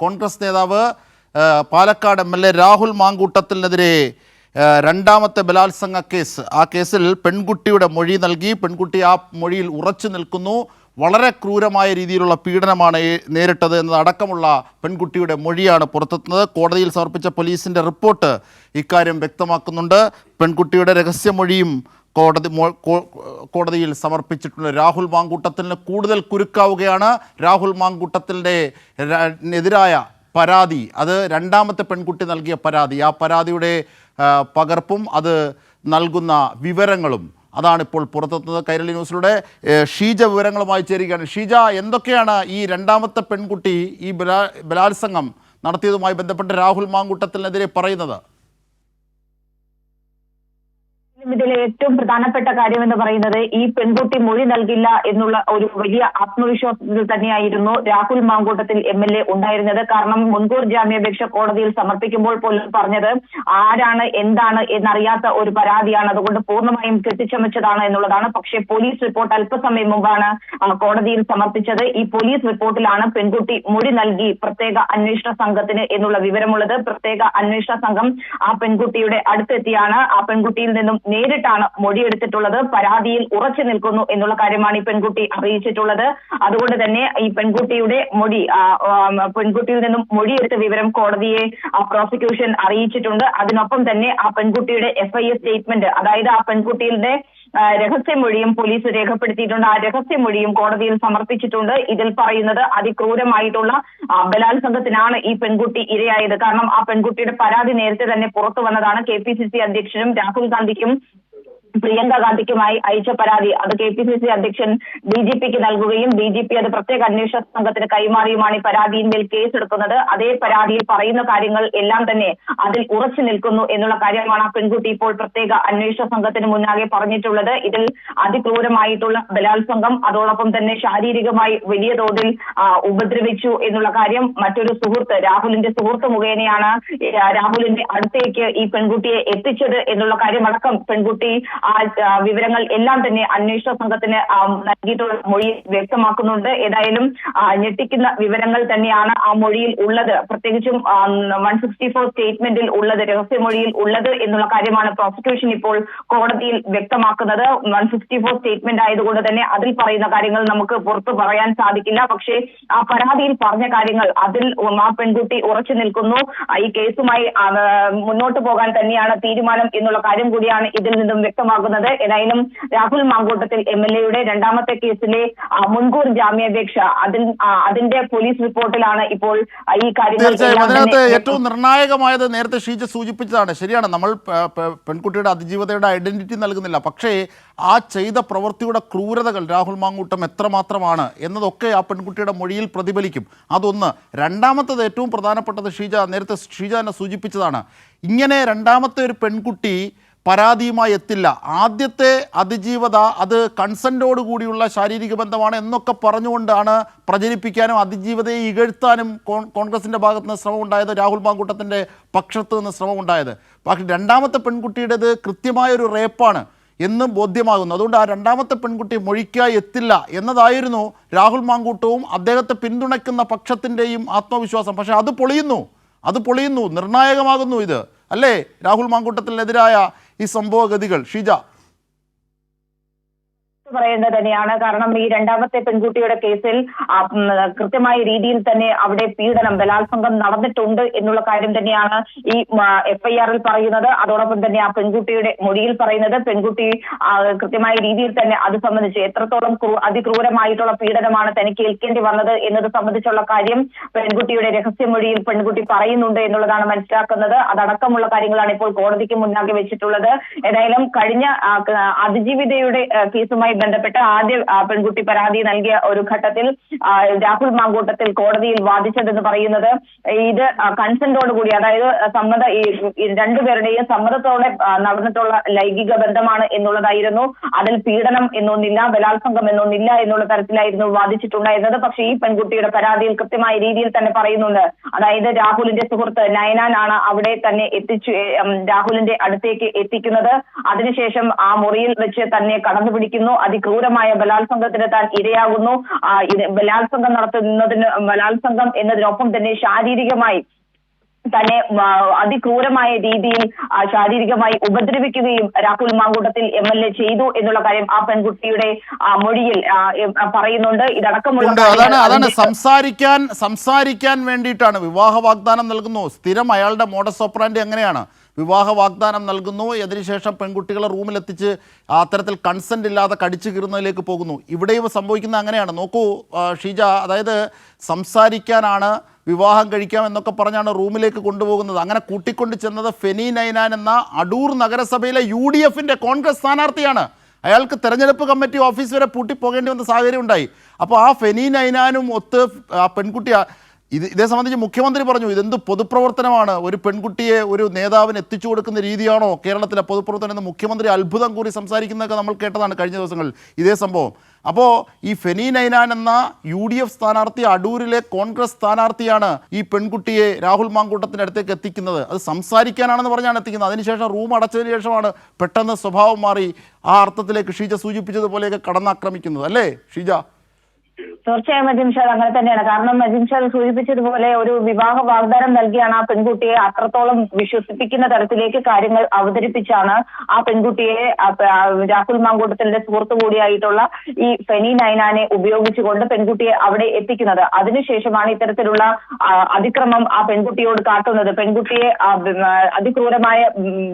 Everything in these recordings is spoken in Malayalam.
കോൺഗ്രസ് നേതാവ് Palakkad M L A Rahul മാങ്കൂട്ടത്തിനെതിരെ രണ്ടാമത്തെ ബലാത്സംഗ കേസ്. ആ കേസിൽ പെൺകുട്ടിയുടെ മൊഴി നൽകി. പെൺകുട്ടി ആ മൊഴിയിൽ ഉറച്ചു നിൽക്കുന്നു. വളരെ ക്രൂരമായ രീതിയിലുള്ള പീഡനമാണ് നേരിട്ടത് എന്നതടക്കമുള്ള പെൺകുട്ടിയുടെ മൊഴിയാണ് പുറത്തെത്തുന്നത്. കോടതിയിൽ സമർപ്പിച്ച പോലീസിന്റെ റിപ്പോർട്ട് ഇക്കാര്യം വ്യക്തമാക്കുന്നുണ്ട്. പെൺകുട്ടിയുടെ രഹസ്യമൊഴിയും കോടതി കോടതിയിൽ സമർപ്പിച്ചിട്ടുള്ള രാഹുൽ മാങ്കൂട്ടത്തിന് കൂടുതൽ കുരുക്കാവുകയാണ്. രാഹുൽ മാങ്കൂട്ടത്തിന്റെ എതിരായ പരാതി അത് രണ്ടാമത്തെ പെൺകുട്ടി നൽകിയ പരാതി. ആ പരാതിയുടെ പകർപ്പും അത് നൽകുന്ന വിവരങ്ങളും അതാണ് ഇപ്പോൾ പുറത്തെത്തുന്നത് കൈരളി ന്യൂസിലൂടെ. ഷീജ വിവരങ്ങളുമായി ചേരുകയാണ്. ഷീജ എന്തൊക്കെയാണ് ഈ രണ്ടാമത്തെ പെൺകുട്ടി ഈ ബലാ ബലാത്സംഗം നടത്തിയതുമായി ബന്ധപ്പെട്ട് രാഹുൽ മാങ്കൂട്ടത്തിനെതിരെ പറയുന്നത്? ഇതിലെ ഏറ്റവും പ്രധാനപ്പെട്ട കാര്യം എന്ന് പറയുന്നത് ഈ പെൺകുട്ടി മൊഴി നൽകില്ല എന്നുള്ള ഒരു വലിയ ആത്മവിശ്വാസത്തിൽ തന്നെയായിരുന്നു Rahul Mankoottathil M L A ഉണ്ടായിരുന്നത്. കാരണം മുൻകൂർ ജാമ്യാപേക്ഷ കോടതിയിൽ സമർപ്പിക്കുമ്പോൾ പോലും പറഞ്ഞത് ആരാണ് എന്താണ് എന്നറിയാത്ത ഒരു പരാതിയാണ്. അതുകൊണ്ട് പൂർണമായും കെട്ടിച്ചമച്ചതാണ് എന്നുള്ളതാണ്. പക്ഷേ പോലീസ് റിപ്പോർട്ട് അല്പസമയം മുമ്പാണ് കോടതിയിൽ സമർപ്പിച്ചത്. ഈ പോലീസ് റിപ്പോർട്ടിലാണ് പെൺകുട്ടി മൊഴി നൽകി പ്രത്യേക അന്വേഷണ സംഘത്തിന് എന്നുള്ള വിവരമുള്ളത്. പ്രത്യേക അന്വേഷണ സംഘം ആ പെൺകുട്ടിയുടെ അടുത്തെത്തിയാണ്. ആ പെൺകുട്ടിയിൽ നിന്നും നേരിട്ടാണ് മൊഴിയെടുത്തിട്ടുള്ളത്. പരാതിയിൽ ഉറച്ചു നിൽക്കുന്നു എന്നുള്ള കാര്യമാണ് ഈ പെൺകുട്ടി അറിയിച്ചിട്ടുള്ളത്. അതുകൊണ്ട് തന്നെ ഈ പെൺകുട്ടിയുടെ മൊഴി പെൺകുട്ടിയിൽ നിന്നും മൊഴിയെടുത്ത വിവരം കോടതിയെ പ്രോസിക്യൂഷൻ അറിയിച്ചിട്ടുണ്ട്. അതിനൊപ്പം തന്നെ ആ പെൺകുട്ടിയുടെ എഫ് ഐ എഫ്ഐആർ സ്റ്റേറ്റ്മെന്റ് അതായത് ആ പെൺകുട്ടിയുടെ രഹസ്യമൊഴിയും പോലീസ് രേഖപ്പെടുത്തിയിട്ടുണ്ട്. ആ രഹസ്യമൊഴിയും കോടതിയിൽ സമർപ്പിച്ചിട്ടുണ്ട്. ഇതിൽ പറയുന്നത് അതിക്രൂരമായിട്ടുള്ള ബലാത്സംഗത്തിനാണ് ഈ പെൺകുട്ടി ഇരയായത്. കാരണം ആ പെൺകുട്ടിയുടെ പരാതി നേരത്തെ തന്നെ പുറത്തു വന്നതാണ്. കെ പി സി സി അധ്യക്ഷനും രാഹുൽ ഗാന്ധിക്കും പ്രിയങ്ക ഗാന്ധിക്കുമായി അയച്ച പരാതി അത് കെ പി സി സി അധ്യക്ഷൻ ഡി ജി പിക്ക് നൽകുകയും ഡി ജി പി അത് പ്രത്യേക അന്വേഷണ സംഘത്തിന് കൈമാറിയുമാണ് ഈ പരാതിയിന്മേൽ കേസെടുക്കുന്നത്. അതേ പരാതിയിൽ പറയുന്ന കാര്യങ്ങൾ എല്ലാം തന്നെ അതിൽ ഉറച്ചു നിൽക്കുന്നു എന്നുള്ള കാര്യമാണ് ആ പെൺകുട്ടി ഇപ്പോൾ പ്രത്യേക അന്വേഷണ സംഘത്തിന് മുന്നാകെ പറഞ്ഞിട്ടുള്ളത്. ഇതിൽ അതിക്രൂരമായിട്ടുള്ള ബലാത്സംഗം അതോടൊപ്പം തന്നെ ശാരീരികമായി വലിയ തോതിൽ ഉപദ്രവിച്ചു എന്നുള്ള കാര്യം മറ്റൊരു സുഹൃത്ത് രാഹുലിന്റെ സുഹൃത്ത് മുഖേനയാണ് രാഹുലിന്റെ അടുത്തേക്ക് ഈ പെൺകുട്ടിയെ എത്തിച്ചത് എന്നുള്ള കാര്യമടക്കം പെൺകുട്ടി ആ വിവരങ്ങൾ എല്ലാം തന്നെ അന്വേഷണ സംഘത്തിന് നൽകിയിട്ടുള്ള മൊഴി വ്യക്തമാക്കുന്നുണ്ട്. ഏതായാലും ഞെട്ടിക്കുന്ന വിവരങ്ങൾ തന്നെയാണ് ആ മൊഴിയിൽ ഉള്ളത്. പ്രത്യേകിച്ചും വൺ സിക്സ്റ്റി ഫോർ സ്റ്റേറ്റ്മെന്റിൽ ഉള്ളത് രഹസ്യമൊഴിയിൽ ഉള്ളത് എന്നുള്ള കാര്യമാണ് പ്രോസിക്യൂഷൻ ഇപ്പോൾ കോടതിയിൽ വ്യക്തമാക്കുന്നത്. വൺ സിക്സ്റ്റി ഫോർ സ്റ്റേറ്റ്മെന്റ് ആയതുകൊണ്ട് തന്നെ അതിൽ പറയുന്ന കാര്യങ്ങൾ നമുക്ക് പുറത്തു പറയാൻ സാധിക്കില്ല. പക്ഷേ ആ പരാതിയിൽ പറഞ്ഞ കാര്യങ്ങൾ അതിൽ ആ പെൺകുട്ടി ഉറച്ചു നിൽക്കുന്നു. ഈ കേസുമായി മുന്നോട്ട് പോകാൻ തന്നെയാണ് തീരുമാനം എന്നുള്ള കാര്യം കൂടിയാണ് ഇതിൽ നിന്നും വ്യക്തമാകുന്നത്. ഏതായാലും രാഹുൽ മാങ്കൂട്ടത്തിൽ എം എൽ എയുടെ രണ്ടാമത്തെ കേസിലെ മുൻകൂർ ജാമ്യാപേക്ഷ അതിൽ അതിന്റെ പോലീസ് റിപ്പോർട്ടിലാണ് ഇപ്പോൾ ഈ കാര്യങ്ങൾ അതിനകത്ത് ഏറ്റവും നിർണായകമായത് നേരത്തെ ഷീജ സൂചിപ്പിച്ചതാണ്. ശരിയാണ് നമ്മൾ പെൺകുട്ടിയുടെ അതിജീവതയുടെ ഐഡന്റിറ്റി നൽകുന്നില്ല. പക്ഷേ ആ ചെയ്ത പ്രവൃത്തിയുടെ ക്രൂരതകൾ രാഹുൽ മാങ്കൂട്ടം എത്രമാത്രമാണ് എന്നതൊക്കെ ആ പെൺകുട്ടിയുടെ മൊഴിയിൽ പ്രതിഫലിക്കും. അതൊന്ന്. രണ്ടാമത്തത് ഏറ്റവും പ്രധാനപ്പെട്ടത് ഷീജ നേരത്തെ ഷീജ തന്നെ സൂചിപ്പിച്ചതാണ്. ഇങ്ങനെ രണ്ടാമത്തെ ഒരു പെൺകുട്ടി പരാതിയുമായി എത്തില്ല. ആദ്യത്തെ അതിജീവത അത് കൺസെന്റോട് കൂടിയുള്ള ശാരീരിക ബന്ധമാണ് എന്നൊക്കെ പറഞ്ഞുകൊണ്ടാണ് പ്രചരിപ്പിക്കാനും അതിജീവതയെ ഇകഴ്ത്താനും കോൺ- കോൺഗ്രസിന്റെ ഭാഗത്തു നിന്ന് ശ്രമം ഉണ്ടായത് രാഹുൽ മാങ്കൂട്ടത്തിന്റെ പക്ഷത്ത് നിന്ന് ശ്രമം ഉണ്ടായത് പക്ഷേ രണ്ടാമത്തെ പെൺകുട്ടിയുടേത് കൃത്യമായൊരു റേപ്പാണ് എന്നും ബോധ്യമാകുന്നു. അതുകൊണ്ട് ആ രണ്ടാമത്തെ പെൺകുട്ടി മൊഴിക്കായി എത്തില്ല എന്നതായിരുന്നു രാഹുൽ മാങ്കൂട്ടവും അദ്ദേഹത്തെ പിന്തുണയ്ക്കുന്ന പക്ഷത്തിന്റെയും ആത്മവിശ്വാസം. പക്ഷേ അത് പൊളിയുന്നു. അത് പൊളിയുന്നു. നിർണായകമാകുന്നു ഇത്. അല്ലേ? രാഹുൽ മാങ്കൂട്ടത്തിനെതിരായ ഈ സംഭവഗതികൾ. ഷീജ പറയേണ്ടത് തന്നെയാണ്. കാരണം ഈ രണ്ടാമത്തെ പെൺകുട്ടിയുടെ കേസിൽ കൃത്യമായ രീതിയിൽ തന്നെ അവിടെ പീഡനം ബലാത്സംഗം നടന്നിട്ടുണ്ട് എന്നുള്ള കാര്യം തന്നെയാണ് ഈ എഫ്ഐആറിൽ പറയുന്നത്. അതോടൊപ്പം തന്നെ ആ പെൺകുട്ടിയുടെ മൊഴിയിൽ പറയുന്നത് പെൺകുട്ടി കൃത്യമായ രീതിയിൽ തന്നെ അത് സംബന്ധിച്ച് എത്രത്തോളം അതിക്രൂരമായിട്ടുള്ള പീഡനമാണ് തനിക്ക് ഏൽക്കേണ്ടി വന്നത് എന്നത് സംബന്ധിച്ചുള്ള കാര്യം പെൺകുട്ടിയുടെ രഹസ്യമൊഴിയിൽ പെൺകുട്ടി പറയുന്നുണ്ട് എന്നുള്ളതാണ് മനസ്സിലാക്കുന്നത്. അതടക്കമുള്ള കാര്യങ്ങളാണ് ഇപ്പോൾ കോടതിക്ക് മുന്നാകെ വെച്ചിട്ടുള്ളത്. ഏതായാലും കഴിഞ്ഞ അതിജീവിതയുടെ കേസുമായി ബന്ധപ്പെട്ട് ആദ്യ പെൺകുട്ടി പരാതി നൽകിയ ഒരു ഘട്ടത്തിൽ രാഹുൽ മാങ്കൂട്ടത്തിൽ കോടതിയിൽ വാദിച്ചതെന്ന് പറയുന്നത് ഇത് കൺസെന്റോട് കൂടി അതായത് സമ്മത രണ്ടുപേരുടെയും സമ്മതത്തോടെ നടന്നിട്ടുള്ള ലൈംഗിക ബന്ധമാണ് എന്നുള്ളതായിരുന്നു. അതിൽ പീഡനം എന്നൊന്നില്ല ബലാത്സംഗം എന്നൊന്നില്ല എന്നുള്ള തരത്തിലായിരുന്നു വാദിച്ചിട്ടുണ്ടായിരുന്നത്. പക്ഷേ ഈ പെൺകുട്ടിയുടെ പരാതിയിൽ കൃത്യമായ രീതിയിൽ തന്നെ പറയുന്നുണ്ട്. അതായത് രാഹുലിന്റെ സുഹൃത്ത് നയനാനാണ് അവിടെ തന്നെ എത്തിച്ചു രാഹുലിന്റെ അടുത്തേക്ക് എത്തിക്കുന്നത്. അതിനുശേഷം ആ മുറിയിൽ വെച്ച് തന്നെ കടന്നു പിടിക്കുന്നു അതിക്രൂരമായ ബലാത്സംഗത്തിന് താൻ ഇരയാകുന്നു. ബലാത്സംഗം നടത്തുന്നതിന് ബലാത്സംഗം എന്നതിനൊപ്പം തന്നെ ശാരീരികമായി തന്നെ അതിക്രൂരമായ രീതിയിൽ ശാരീരികമായി ഉപദ്രവിക്കുകയും Rahul Mankoottathil M L A ചെയ്തു എന്നുള്ള കാര്യം ആ പെൺകുട്ടിയുടെ മൊഴിയിൽ പറയുന്നുണ്ട്. ഇതടക്കമുള്ള അതാണ് അതാണ് സംസാരിക്കാൻ സംസാരിക്കാൻ വേണ്ടിയിട്ടാണ് വിവാഹ വാഗ്ദാനം നൽകുന്നു. സ്ഥിരം അയാളുടെ മോഡസ് ഓപ്പറാൻഡി എങ്ങനെയാണ്? വിവാഹ വാഗ്ദാനം നൽകുന്നു. അതിനുശേഷം പെൺകുട്ടികളെ റൂമിലെത്തിച്ച് അത്തരത്തിൽ കൺസെന്റ് ഇല്ലാതെ കടിച്ചു കീറുന്നതിലേക്ക് പോകുന്നു. ഇവിടെയും സംഭവിക്കുന്നത് അങ്ങനെയാണ്. നോക്കൂ ഷീജ അതായത് സംസാരിക്കാനാണ് വിവാഹം കഴിക്കാം എന്നൊക്കെ പറഞ്ഞാണ് റൂമിലേക്ക് കൊണ്ടുപോകുന്നത്. അങ്ങനെ കൂട്ടിക്കൊണ്ട് ചെന്നത് ഫെനി നൈനാൻ എന്ന അടൂർ നഗരസഭയിലെ യു ഡി എഫിന്റെ കോൺഗ്രസ് സ്ഥാനാർത്ഥിയാണ്. അയാൾക്ക് തെരഞ്ഞെടുപ്പ് കമ്മിറ്റി ഓഫീസ് വരെ പൂട്ടിപ്പോകേണ്ടി വന്ന സാഹചര്യം ഉണ്ടായി. അപ്പോൾ ആ ഫെനി നൈനാനും ഒത്ത് ആ പെൺകുട്ടി ഇത് ഇതേ സംബന്ധിച്ച് മുഖ്യമന്ത്രി പറഞ്ഞു ഇതെന്ത് പൊതുപ്രവർത്തനമാണ്? ഒരു പെൺകുട്ടിയെ ഒരു നേതാവിന് എത്തിച്ചു കൊടുക്കുന്ന രീതിയാണോ? കേരളത്തിലെ പൊതുപ്രവർത്തനം എന്ന് മുഖ്യമന്ത്രി അത്ഭുതം കൂടി സംസാരിക്കുന്നതൊക്കെ നമ്മൾ കേട്ടതാണ് കഴിഞ്ഞ ദിവസങ്ങളിൽ ഇതേ സംഭവം. അപ്പോൾ ഈ ഫെനി നൈനാൻ എന്ന യു ഡി എഫ് സ്ഥാനാർത്ഥി അടൂരിലെ കോൺഗ്രസ് സ്ഥാനാർത്ഥിയാണ് ഈ പെൺകുട്ടിയെ രാഹുൽ മാങ്കൂട്ടത്തിന്റെ അടുത്തേക്ക് എത്തിക്കുന്നത്. അത് സംസാരിക്കാനാണെന്ന് പറഞ്ഞാണ് എത്തിക്കുന്നത്. അതിനുശേഷം റൂം അടച്ചതിന് ശേഷമാണ് പെട്ടെന്ന് സ്വഭാവം മാറി ആ അർത്ഥത്തിലേക്ക് ഷീജ സൂചിപ്പിച്ചതുപോലെയൊക്കെ കടന്നാക്രമിക്കുന്നത്. അല്ലേ ഷീജ? തീർച്ചയായും അജിംഷാദ് അങ്ങനെ തന്നെയാണ്. കാരണം അജിംഷാദ് സൂചിപ്പിച്ചതുപോലെ ഒരു വിവാഹ വാഗ്ദാനം നൽകിയാണ് ആ പെൺകുട്ടിയെ അത്രത്തോളം വിശ്വസിപ്പിക്കുന്ന തരത്തിലേക്ക് കാര്യങ്ങൾ അവതരിപ്പിച്ചാണ് ആ പെൺകുട്ടിയെ രാഹുൽ മാങ്കൂട്ടത്തിന്റെ സുഹൃത്തു കൂടിയായിട്ടുള്ള ഈ ഫെനി നൈനാനെ ഉപയോഗിച്ചുകൊണ്ട് പെൺകുട്ടിയെ അവിടെ എത്തിക്കുന്നത്. അതിനുശേഷമാണ് ഇത്തരത്തിലുള്ള അതിക്രമം ആ പെൺകുട്ടിയോട് കാട്ടുന്നത്. പെൺകുട്ടിയെ അതിക്രൂരമായ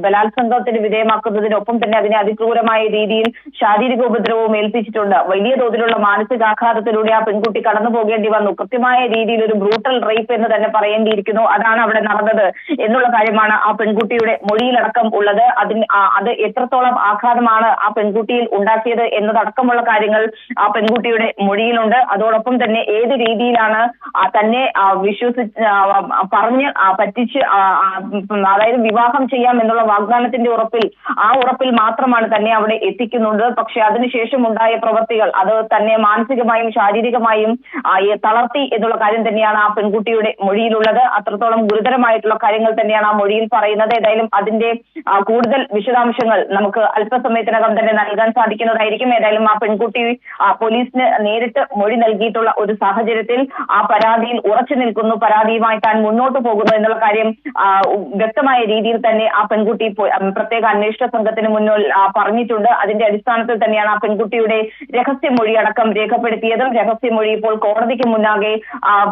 ബലാത്സംഗത്തിന് വിധേയമാക്കുന്നതിനൊപ്പം തന്നെ അതിനെ അതിക്രൂരമായ രീതിയിൽ ശാരീരിക ഉപദ്രവവും ഏൽപ്പിച്ചിട്ടുണ്ട്. വലിയ തോതിലുള്ള മാനസികാഘാതത്തിലൂടെ ആ പെൺകുട്ടി കടന്നു പോകേണ്ടി വന്നു. കൃത്യമായ രീതിയിൽ ഒരു ബ്രൂട്ടൽ റേപ്പ് എന്ന് തന്നെ പറയേണ്ടിയിരിക്കുന്നു. അതാണ് അവിടെ നടന്നത് എന്നുള്ള കാര്യമാണ് ആ പെൺകുട്ടിയുടെ മൊഴിയിലടക്കം ഉള്ളത്. അതിന് അത് എത്രത്തോളം ആഘാതമാണ് ആ പെൺകുട്ടിയിൽ ഉണ്ടാക്കിയത് എന്നതടക്കമുള്ള കാര്യങ്ങൾ ആ പെൺകുട്ടിയുടെ മൊഴിയിലുണ്ട്. അതോടൊപ്പം തന്നെ ഏത് രീതിയിലാണ് തന്നെ വിശ്വസിച്ച് പറഞ്ഞ് പറ്റിച്ച് അതായത് വിവാഹം ചെയ്യാം എന്നുള്ള വാഗ്ദാനത്തിന്റെ ഉറപ്പിൽ ആ ഉറപ്പിൽ മാത്രമാണ് തന്നെ അവിടെ എത്തിക്കുന്നുണ്ട് പക്ഷെ അതിനുശേഷം ഉണ്ടായ പ്രവൃത്തികൾ അത് തന്നെ മാനസികമായും ശാരീരികമായും തളർത്തി എന്നുള്ള കാര്യം തന്നെയാണ് ആ പെൺകുട്ടിയുടെ മൊഴിയിലുള്ളത്. അത്രത്തോളം ഗുരുതരമായിട്ടുള്ള കാര്യങ്ങൾ തന്നെയാണ് ആ മൊഴിയിൽ പറയുന്നത്. ഏതായാലും അതിന്റെ കൂടുതൽ വിശദാംശങ്ങൾ നമുക്ക് അല്പസമയത്തിനകം തന്നെ നൽകാൻ സാധിക്കുന്നതായിരിക്കും. ഏതായാലും ആ പെൺകുട്ടി പോലീസിന് നേരിട്ട് മൊഴി നൽകിയിട്ടുള്ള ഒരു സാഹചര്യത്തിൽ ആ പരാതിയിൽ ഉറച്ചു നിൽക്കുന്നു. പരാതിയുമായി താൻ മുന്നോട്ട് പോകുന്നു എന്നുള്ള കാര്യം വ്യക്തമായ രീതിയിൽ തന്നെ ആ പെൺകുട്ടി പ്രത്യേക അന്വേഷണ സംഘത്തിന് മുന്നിൽ പറഞ്ഞിട്ടുണ്ട്. അതിന്റെ അടിസ്ഥാനത്തിൽ തന്നെയാണ് ആ പെൺകുട്ടിയുടെ രഹസ്യമൊഴി അടക്കം രേഖപ്പെടുത്തിയതും രഹസ്യമൊഴി ഇപ്പോൾ കോടതിക്ക് മുന്നാകെ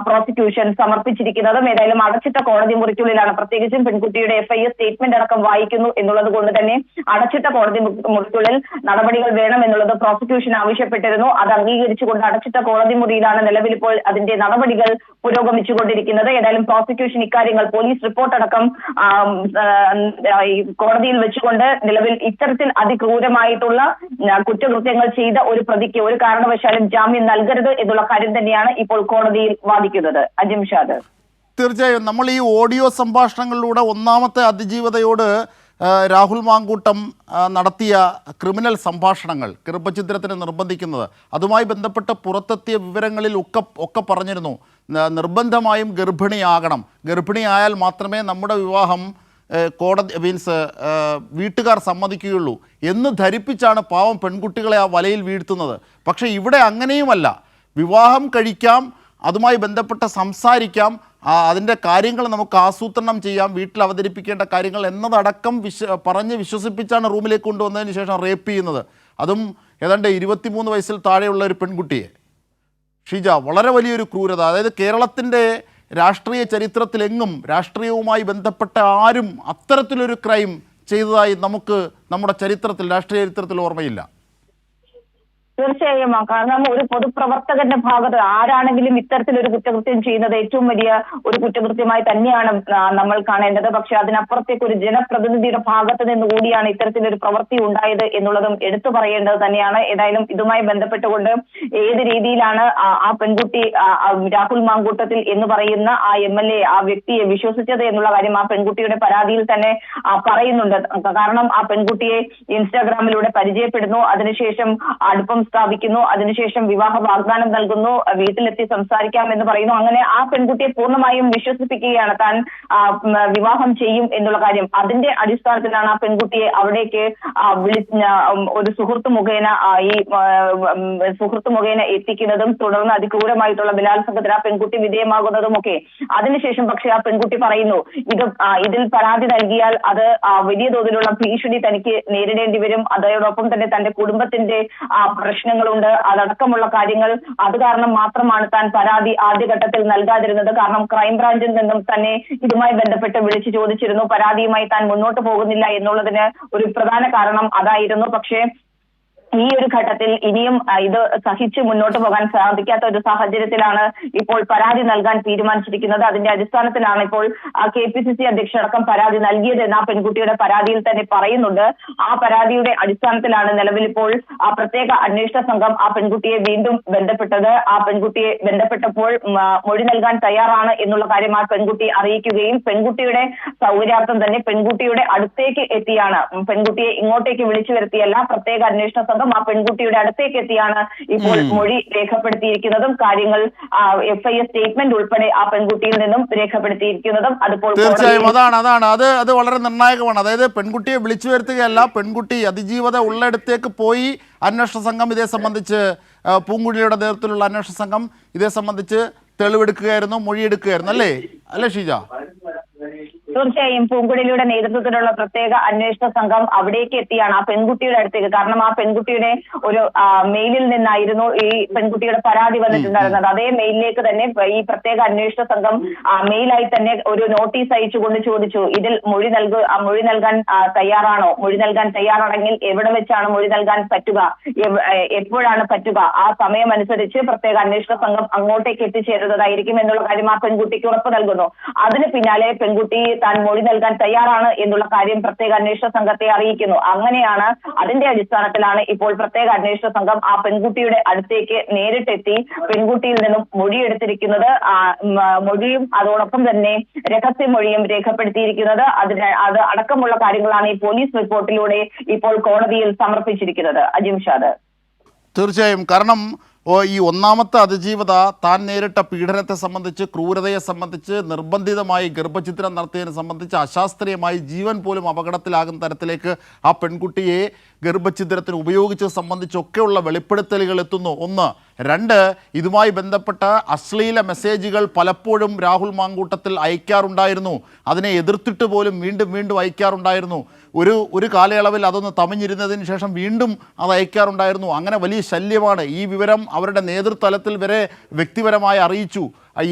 പ്രോസിക്യൂഷൻ സമർപ്പിച്ചിരിക്കുന്നതും ഏതായാലും അടച്ചിട്ട കോടതി മുറിക്കുള്ളിലാണ്. പ്രത്യേകിച്ചും പെൺകുട്ടിയുടെ എഫ്ഐആർ സ്റ്റേറ്റ്മെന്റ് അടക്കം വായിക്കുന്നു എന്നുള്ളത് കൊണ്ട് തന്നെ അടച്ചിട്ട കോടതി മുറിക്കുള്ളിൽ നടപടികൾ വേണം എന്നുള്ളത് പ്രോസിക്യൂഷൻ ആവശ്യപ്പെട്ടിരുന്നു. അത് അംഗീകരിച്ചുകൊണ്ട് അടച്ചിട്ട കോടതി മുറിയിലാണ് നിലവിൽ ഇപ്പോൾ അതിന്റെ നടപടികൾ പുരോഗമിച്ചുകൊണ്ടിരിക്കുന്നത്. ഏതായാലും പ്രോസിക്യൂഷൻ ഇക്കാര്യങ്ങൾ പോലീസ് റിപ്പോർട്ട് അടക്കം കോടതിയിൽ വെച്ചുകൊണ്ട് നിലവിൽ ഇത്തരത്തിൽ അതിക്രൂരമായിട്ടുള്ള കുറ്റകൃത്യങ്ങൾ ചെയ്ത ഒരു പ്രതിക്ക് ഒരു കാരണവശാലും ജാമ്യം നൽകരുത് എന്നുള്ള കാര്യം തന്നെയാണ് ഇപ്പോൾ കോടതിയിൽ വാദിക്കുന്നത്. അജിം ഷാദ്. തീർച്ചയായും നമ്മൾ ഈ ഓഡിയോ സംഭാഷണങ്ങളിലൂടെ ഒന്നാമത്തെ അതിജീവതയോട് രാഹുൽ മാങ്കൂട്ടം നടത്തിയ ക്രിമിനൽ സംഭാഷണങ്ങൾ ഗർഭഛിദ്രത്തിന് നിർബന്ധിക്കുന്നത് അതുമായി ബന്ധപ്പെട്ട് പുറത്തെത്തിയ വിവരങ്ങളിൽ ഒക്കെ ഒക്കെ പറഞ്ഞിരുന്നു. നിർബന്ധമായും ഗർഭിണിയാകണം. ഗർഭിണിയായാൽ മാത്രമേ നമ്മുടെ വിവാഹം കോടതി മീൻസ് വീട്ടുകാർ സമ്മതിക്കുകയുള്ളൂ. എന്ന് ധരിപ്പിച്ചാണ് പാവം പെൺകുട്ടികളെ ആ വലയിൽ വീഴ്ത്തുന്നത്. പക്ഷേ ഇവിടെ അങ്ങനെയുമല്ല. വിവാഹം കഴിക്കാം അതുമായി ബന്ധപ്പെട്ട് സംസാരിക്കാം അതിന്റെ കാര്യങ്ങൾ നമുക്ക് ആസൂത്രണം ചെയ്യാം വീട്ടിൽ അവതരിപ്പിക്കേണ്ട കാര്യങ്ങൾ എന്നതടക്കം വിശ്വ പറഞ്ഞ് വിശ്വസിപ്പിച്ചാണ് റൂമിലേക്ക് കൊണ്ടുവന്നതിന് ശേഷം റേപ്പ് ചെയ്യുന്നത്. അതും ഏതാണ്ട് ഇരുപത്തിമൂന്ന് വയസ്സിൽ താഴെയുള്ള ഒരു പെൺകുട്ടിയെ. ഷിജ വളരെ വലിയൊരു ക്രൂരത. അതായത് കേരളത്തിന്റെ രാഷ്ട്രീയ ചരിത്രത്തിലെങ്ങും രാഷ്ട്രീയവുമായി ബന്ധപ്പെട്ട ആരും അത്തരത്തിലൊരു ക്രൈം ചെയ്തതായി നമുക്ക് നമ്മുടെ ചരിത്രത്തിൽ രാഷ്ട്രീയ ചരിത്രത്തിൽ ഓർമ്മയില്ല. തീർച്ചയായും കാരണം ഒരു പൊതുപ്രവർത്തകന്റെ ഭാഗത്ത് ആരാണെങ്കിലും ഇത്തരത്തിലൊരു കുറ്റകൃത്യം ചെയ്യുന്നത് ഏറ്റവും വലിയ ഒരു കുറ്റകൃത്യമായി തന്നെയാണ് നമ്മൾ കാണേണ്ടത്. പക്ഷെ അതിനപ്പുറത്തേക്ക് ഒരു ജനപ്രതിനിധിയുടെ ഭാഗത്ത് നിന്ന് കൂടിയാണ് ഇത്തരത്തിലൊരു പ്രവൃത്തി ഉണ്ടായത് എന്നുള്ളതും എടുത്തു പറയേണ്ടത് തന്നെയാണ്. ഏതായാലും ഇതുമായി ബന്ധപ്പെട്ടുകൊണ്ട് ഏത് രീതിയിലാണ് ആ പെൺകുട്ടി രാഹുൽ മാങ്കൂട്ടത്തിൽ എന്ന് പറയുന്ന ആ എം എൽ എ ആ വ്യക്തിയെ വിശ്വസിച്ചത് എന്നുള്ള കാര്യം ആ പെൺകുട്ടിയുടെ പരാതിയിൽ തന്നെ പറയുന്നുണ്ട്. കാരണം ആ പെൺകുട്ടിയെ ഇൻസ്റ്റാഗ്രാമിലൂടെ പരിചയപ്പെടുന്നു. അതിനുശേഷം അടുപ്പം സ്ഥാപിക്കുന്നു അതിനുശേഷം വിവാഹ വാഗ്ദാനം നൽകുന്നു വീട്ടിലെത്തി സംസാരിക്കാം എന്ന് പറയുന്നു. അങ്ങനെ ആ പെൺകുട്ടിയെ പൂർണമായും വിശ്വസിപ്പിക്കുകയാണ് താൻ വിവാഹം ചെയ്യും എന്നുള്ള കാര്യം. അതിന്റെ അടിസ്ഥാനത്തിലാണ് ആ പെൺകുട്ടിയെ അവിടേക്ക് വിളി ഒരു സുഹൃത്ത് മുഖേന ഈ സുഹൃത്ത് മുഖേന എത്തിക്കുന്നതും തുടർന്ന് അതിക്രൂരമായിട്ടുള്ള ബലാത്സംഗത്തിന് ആ പെൺകുട്ടി വിധേയമാകുന്നതും ഒക്കെ അതിനുശേഷം പക്ഷേ ആ പെൺകുട്ടി പറയുന്നു ഇത് ഇതിൽ പരാതി നൽകിയാൽ അത് വലിയ തോതിലുള്ള ഭീഷണി തനിക്ക് നേരിടേണ്ടി വരും. അതോടൊപ്പം തന്നെ തന്റെ കുടുംബത്തിന്റെ പ്രശ്നങ്ങളുണ്ട്. അതടക്കമുള്ള കാര്യങ്ങൾ അത് കാരണം മാത്രമാണ് താൻ പരാതി ആദ്യഘട്ടത്തിൽ നൽകാതിരുന്നത്. കാരണം ക്രൈംബ്രാഞ്ചിൽ നിന്നും തന്നെ ഇതുമായി ബന്ധപ്പെട്ട് വിളിച്ചു ചോദിച്ചിരുന്നു. പരാതിയുമായി താൻ മുന്നോട്ട് പോകുന്നില്ല എന്നുള്ളതിന് ഒരു പ്രധാന കാരണം അതായിരുന്നു. പക്ഷേ ഈ ഒരു ഘട്ടത്തിൽ ഇനിയും ഇത് സഹിച്ചു മുന്നോട്ട് പോകാൻ സാധിക്കാത്ത ഒരു സാഹചര്യത്തിലാണ് ഇപ്പോൾ പരാതി നൽകാൻ തീരുമാനിച്ചിരിക്കുന്നത്. അതിന്റെ അടിസ്ഥാനത്തിലാണ് ഇപ്പോൾ കെ പി സി സി അധ്യക്ഷടക്കം പരാതി നൽകിയതെന്ന് ആ പെൺകുട്ടിയുടെ പരാതിയിൽ തന്നെ പറയുന്നുണ്ട്. ആ പരാതിയുടെ അടിസ്ഥാനത്തിലാണ് നിലവിൽ ഇപ്പോൾ ആ പ്രത്യേക അന്വേഷണ സംഘം ആ പെൺകുട്ടിയെ വീണ്ടും ബന്ധപ്പെട്ടത്. ആ പെൺകുട്ടിയെ ബന്ധപ്പെട്ടപ്പോൾ മൊഴി നൽകാൻ തയ്യാറാണ് എന്നുള്ള കാര്യം ആ പെൺകുട്ടി അറിയിക്കുകയും പെൺകുട്ടിയുടെ സൗകര്യാർത്ഥം തന്നെ പെൺകുട്ടിയുടെ അടുത്തേക്ക് എത്തിയാണ്. പെൺകുട്ടിയെ ഇങ്ങോട്ടേക്ക് വിളിച്ചു വരുത്തിയല്ല പ്രത്യേക അന്വേഷണ സംഘം ആ പെൺകുട്ടിയുടെ അടുത്തേക്ക് എത്തിയാണ് ഇപ്പോൾ മൊഴി രേഖപ്പെടുത്തിയിരിക്കുന്നതും കാര്യങ്ങൾ എഫ് ഐ എ സ്റ്റേറ്റ്മെന്റ് ഉൾപ്പെടെ ആ പെൺകുട്ടിയിൽ നിന്നും രേഖപ്പെടുത്തിയിരിക്കുന്നതും അതുപോലെ തീർച്ചയായും അതാണ് അതാണ്. അത് അത് വളരെ നിർണായകമാണ്. അതായത് പെൺകുട്ടിയെ വിളിച്ചു വരുത്തുകയല്ല പെൺകുട്ടി അതിജീവത ഉള്ളിടത്തേക്ക് പോയി അന്വേഷണ സംഘം ഇതേ സംബന്ധിച്ച് പൂങ്കുഴിയുടെ നേതൃത്വത്തിലുള്ള അന്വേഷണ സംഘം ഇതേ സംബന്ധിച്ച് തെളിവെടുക്കുകയായിരുന്നു മൊഴിയെടുക്കുകയായിരുന്നു. അല്ലേ? അല്ലേ ഷീജ? തീർച്ചയായും പൂങ്കുഴലിയുടെ നേതൃത്വത്തിലുള്ള പ്രത്യേക അന്വേഷണ സംഘം അവിടേക്ക് എത്തിയാണ് ആ പെൺകുട്ടിയുടെ അടുത്തേക്ക്. കാരണം ആ പെൺകുട്ടിയുടെ ഒരു മെയിലിൽ നിന്നായിരുന്നു ഈ പെൺകുട്ടിയുടെ പരാതി വന്നിട്ടുണ്ടായിരുന്നത്. അതേ മെയിലിലേക്ക് തന്നെ ഈ പ്രത്യേക അന്വേഷണ സംഘം മെയിലായി തന്നെ ഒരു നോട്ടീസ് അയച്ചുകൊണ്ട് ചോദിച്ചു ഇതിൽ മൊഴി നൽകു മൊഴി നൽകാൻ തയ്യാറാണോ? മൊഴി നൽകാൻ തയ്യാറാണെങ്കിൽ എവിടെ വെച്ചാണ് മൊഴി നൽകാൻ പറ്റുക? എപ്പോഴാണ് പറ്റുക? ആ സമയം അനുസരിച്ച് പ്രത്യേക അന്വേഷണ സംഘം അങ്ങോട്ടേക്ക് എത്തിച്ചേരുന്നതായിരിക്കും എന്നുള്ള കാര്യം ആ പെൺകുട്ടിക്ക് ഉറപ്പ് നൽകുന്നു. അതിന് പിന്നാലെ പെൺകുട്ടി താൻ മൊഴി നൽകാൻ തയ്യാറാണ് എന്നുള്ള കാര്യം പ്രത്യേക അന്വേഷണ സംഘത്തെ അറിയിക്കുന്നു. അങ്ങനെയാണ് അതിന്റെ അടിസ്ഥാനത്തിലാണ് ഇപ്പോൾ പ്രത്യേക അന്വേഷണ സംഘം ആ പെൺകുട്ടിയുടെ അടുത്തേക്ക് നേരിട്ടെത്തി പെൺകുട്ടിയിൽ നിന്നും മൊഴിയെടുത്തിരിക്കുന്നത് മൊഴിയും അതോടൊപ്പം തന്നെ രഹസ്യമൊഴിയും രേഖപ്പെടുത്തിയിരിക്കുന്നത്. അതിന് അത് അടക്കമുള്ള കാര്യങ്ങളാണ് ഈ പോലീസ് റിപ്പോർട്ടിലൂടെ ഇപ്പോൾ കോടതിയിൽ സമർപ്പിച്ചിരിക്കുന്നത്. അജിംഷാദ് തീർച്ചയായും. കാരണം ഈ ഒന്നാമത്തെ അതിജീവത താൻ നേരിട്ട പീഡനത്തെ സംബന്ധിച്ച് ക്രൂരതയെ സംബന്ധിച്ച് നിർബന്ധിതമായി ഗർഭചിത്രം നടത്തിയതിനെ സംബന്ധിച്ച് അശാസ്ത്രീയമായി ജീവൻ പോലും അപകടത്തിലാകുന്ന തരത്തിലേക്ക് ആ പെൺകുട്ടിയെ ഗർഭഛിദ്രത്തിന് ഉപയോഗിച്ചത് സംബന്ധിച്ചൊക്കെയുള്ള വെളിപ്പെടുത്തലുകൾ എത്തുന്നു. ഒന്ന്. രണ്ട് ഇതുമായി ബന്ധപ്പെട്ട അശ്ലീല മെസ്സേജുകൾ പലപ്പോഴും രാഹുൽ മാങ്കൂട്ടത്തിൽ അയക്കാറുണ്ടായിരുന്നു. അതിനെ എതിർത്തിട്ട് പോലും വീണ്ടും വീണ്ടും അയക്കാറുണ്ടായിരുന്നു. ഒരു ഒരു കാലയളവിൽ അതൊന്ന് തമിഞ്ഞിരുന്നതിന് ശേഷം വീണ്ടും അത് അയക്കാറുണ്ടായിരുന്നു. അങ്ങനെ വലിയ ശല്യമാണ്. ഈ വിവരം അവരുടെ നേതൃതലത്തിൽ വരെ വ്യക്തിപരമായി അറിയിച്ചു.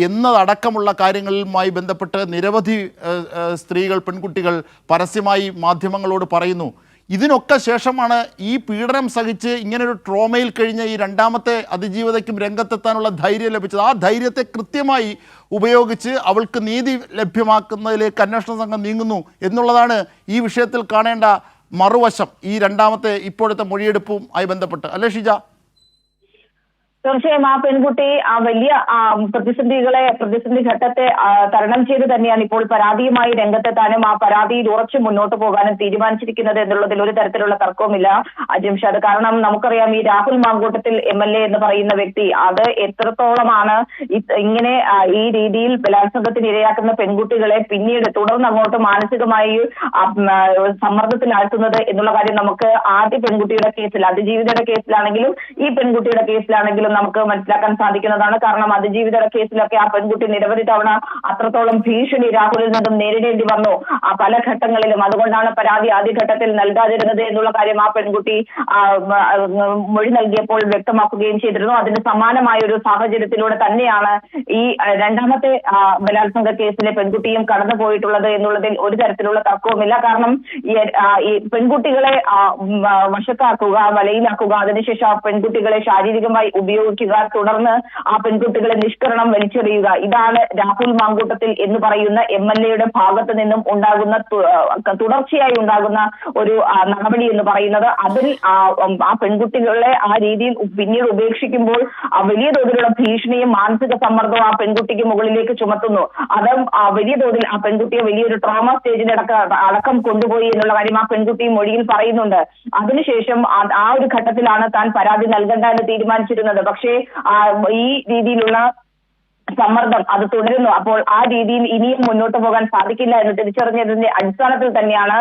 എന്നതടക്കമുള്ള കാര്യങ്ങളുമായി ബന്ധപ്പെട്ട് നിരവധി സ്ത്രീകൾ പെൺകുട്ടികൾ പരസ്യമായി മാധ്യമങ്ങളോട് പറയുന്നു. ഇതിനൊക്കെ ശേഷമാണ് ഈ പീഡനം സഹിച്ച് ഇങ്ങനൊരു ട്രോമയിൽ കഴിഞ്ഞ ഈ രണ്ടാമത്തെ അതിജീവിതയ്ക്കും രംഗത്തെത്താനുള്ള ധൈര്യം ലഭിച്ചത്. ആ ധൈര്യത്തെ കൃത്യമായി ഉപയോഗിച്ച് അവൾക്ക് നീതി ലഭ്യമാക്കുന്നതിലേക്ക് അന്വേഷണ സംഘം നീങ്ങുന്നു എന്നുള്ളതാണ് ഈ വിഷയത്തിൽ കാണേണ്ട മറുവശം ഈ രണ്ടാമത്തെ ഇപ്പോഴത്തെ മൊഴിയെടുപ്പും ആയി ബന്ധപ്പെട്ട്. അല്ലേ ഷീജ? തീർച്ചയായും ആ പെൺകുട്ടി ആ വലിയ പ്രതിസന്ധികളെ പ്രതിസന്ധി ഘട്ടത്തെ തരണം ചെയ്ത് തന്നെയാണ് ഇപ്പോൾ പരാതിയുമായി രംഗത്തെത്താനും ആ പരാതിയിൽ ഉറച്ചു മുന്നോട്ട് പോകാനും തീരുമാനിച്ചിരിക്കുന്നത് എന്നുള്ളതിൽ ഒരു തരത്തിലുള്ള തർക്കവുമില്ല. അജിംഷാദ് കാരണം നമുക്കറിയാം ഈ Rahul Mankoottathil M L A എന്ന് പറയുന്ന വ്യക്തി അത് എത്രത്തോളമാണ് ഇങ്ങനെ ഈ രീതിയിൽ ബലാത്സംഗത്തിന് ഇരയാക്കുന്ന പെൺകുട്ടികളെ പിന്നീട് തുടർന്ന് അങ്ങോട്ട് മാനസികമായി സമ്മർദ്ദത്തിലാഴ്ത്തുന്നത് എന്നുള്ള കാര്യം നമുക്ക് ആദ്യ പെൺകുട്ടിയുടെ കേസിൽ അതിജീവിതയുടെ കേസിലാണെങ്കിലും ഈ പെൺകുട്ടിയുടെ കേസിലാണെങ്കിലും നമുക്ക് മനസ്സിലാക്കാൻ സാധിക്കുന്നതാണ്. കാരണം അതിജീവിതയുടെ കേസിലൊക്കെ ആ പെൺകുട്ടി നിരവധി തവണ അത്രത്തോളം ഭീഷണി രാഹുലിൽ നിന്നും നേരിടേണ്ടി വന്നു. ആ പല ഘട്ടങ്ങളിലും അതുകൊണ്ടാണ് പരാതി ആദ്യഘട്ടത്തിൽ നൽകാതിരുന്നത് എന്നുള്ള കാര്യം ആ പെൺകുട്ടി മൊഴി നൽകിയപ്പോൾ വ്യക്തമാക്കുകയും ചെയ്തിരുന്നു. അതിന് സമാനമായ ഒരു സാഹചര്യത്തിലൂടെ തന്നെയാണ് ഈ രണ്ടാമത്തെ ബലാത്സംഗ കേസിലെ പെൺകുട്ടിയും കടന്നു പോയിട്ടുള്ളത് എന്നുള്ളതിൽ ഒരു തരത്തിലുള്ള തർക്കവുമില്ല. കാരണം ഈ പെൺകുട്ടികളെ വശത്താക്കുക വലയിലാക്കുക അതിനുശേഷം ആ പെൺകുട്ടികളെ ശാരീരികമായി ഉപയോഗിക്കുക ഉപയോഗിക്കുക. തുടർന്ന് ആ പെൺകുട്ടികളെ നിഷ്കരണം വലിച്ചെറിയുക. ഇതാണ് രാഹുൽ മാങ്കൂട്ടത്തിൽ എന്ന് പറയുന്ന എം എൽ എയുടെ ഭാഗത്ത് നിന്നും ഉണ്ടാകുന്ന തുടർച്ചയായി ഉണ്ടാകുന്ന ഒരു നടപടി എന്ന് പറയുന്നത്. അതിൽ ആ, പെൺകുട്ടികളെ ആ രീതിയിൽ പിന്നീട് ഉപേക്ഷിക്കുമ്പോൾ വലിയ തോതിലുള്ള ഭീഷണിയും മാനസിക സമ്മർദ്ദവും ആ പെൺകുട്ടിക്ക് മുകളിലേക്ക് ചുമത്തുന്നു. അത് വലിയ തോതിൽ ആ പെൺകുട്ടിയെ വലിയൊരു ട്രോമ സ്റ്റേജിലടക്കം അടക്കം കൊണ്ടുപോയി എന്നുള്ള കാര്യം ആ പെൺകുട്ടി മൊഴിയിൽ പറയുന്നുണ്ട്. അതിനുശേഷം ആ ഒരു ഘട്ടത്തിലാണ് താൻ പരാതി നൽകണ്ട എന്ന് തീരുമാനിച്ചിരുന്നത്. പക്ഷേ ആ, ഈ രീതിയിലുള്ള സമ്മർദ്ദം അത് തുടരുന്നു. അപ്പോൾ ആ രീതിയിൽ ഇനിയും മുന്നോട്ട് പോകാൻ സാധിക്കില്ല എന്ന് തിരിച്ചറിഞ്ഞതിന്റെ അടിസ്ഥാനത്തിൽ തന്നെയാണ്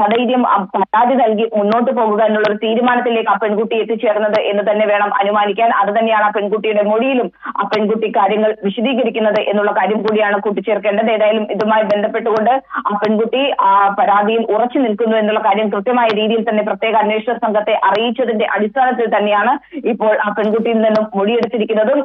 സധൈര്യം പരാതി നൽകി മുന്നോട്ട് പോകുക എന്നുള്ള ഒരു തീരുമാനത്തിലേക്ക് ആ പെൺകുട്ടി എത്തിച്ചേർന്നത് എന്ന് തന്നെ വേണം അനുമാനിക്കാൻ. അത് തന്നെയാണ് ആ പെൺകുട്ടിയുടെ മൊഴിയിലും ആ പെൺകുട്ടി കാര്യങ്ങൾ വിശദീകരിക്കുന്നത് എന്നുള്ള കാര്യം കൂടിയാണ് കൂട്ടിച്ചേർക്കേണ്ടത്. ഏതായാലും ഇതുമായി ബന്ധപ്പെട്ടുകൊണ്ട് ആ പെൺകുട്ടി ആ പരാതിയിൽ ഉറച്ചു നിൽക്കുന്നു എന്നുള്ള കാര്യം കൃത്യമായ രീതിയിൽ തന്നെ പ്രത്യേക അന്വേഷണ സംഘത്തെ അറിയിച്ചതിന്റെ അടിസ്ഥാനത്തിൽ തന്നെയാണ് ഇപ്പോൾ ആ പെൺകുട്ടിയിൽ നിന്നും മൊഴിയെടുത്തിരിക്കുന്നതും.